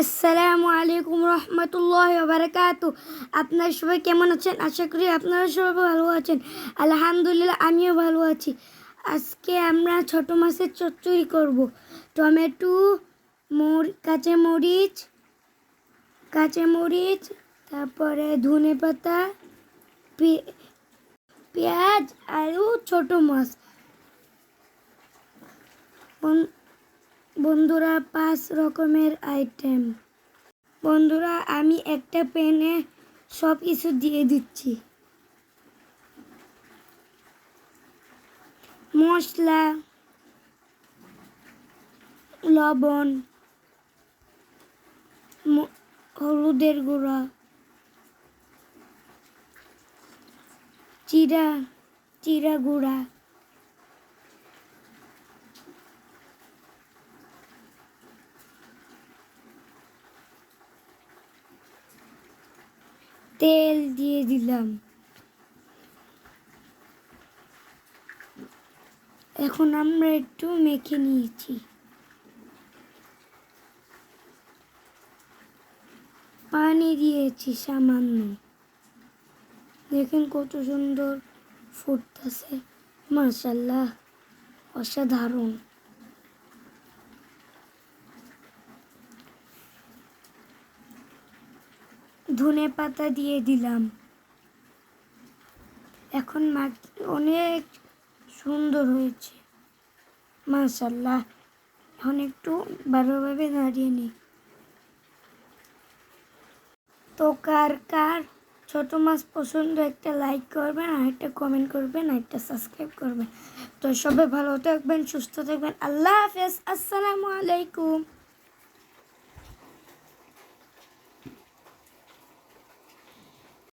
আসসালামু আলাইকুম রহমতুল্লাহ বারাকাতু। আপনারা সবাই কেমন আছেন? আশা করি আপনারা সবাই ভালো আছেন। আলহামদুলিল্লাহ, আমিও ভালো আছি। আজকে আমরা ছোট মাছের চচ্চড়ি করব। টমেটো, মর কাঁচা মরিচ কাঁচা মরিচ তারপরে ধনে পাতা পেঁয়াজ আলু ছোট মাছ। বন্ধুরা, পাঁচ রকমের আইটেম বন্ধুরা, আমি একটা পেনে সব কিছু দিয়ে দিচ্ছি। মশলা, লবণ হলুদের গুঁড়া, চিরা চিরা গুঁড়া। তেল দিয়ে দিলাম। এখন আমরা একটু মেখে নিয়েছি। পানি দিয়েছি সামান্য। দেখেন কত সুন্দর ফুটতেছে। মাশাল্লাহ অসাধারণ। ধনে পাতা দিয়ে দিলাম। এখন মাখ, অনেক সুন্দর হয়েছে। মাশাল্লাহ এখন একটু ভালোভাবে নাড়িয়ে নিই। তো কার কার ছোট মাছ পছন্দ, একটা লাইক করবেন, আর একটা কমেন্ট করবেন, আর একটা সাবস্ক্রাইব করবেন। তো সবাই ভালো থাকবেন, সুস্থ থাকবেন। আল্লাহ হাফেজ, আসসালামু আলাইকুম।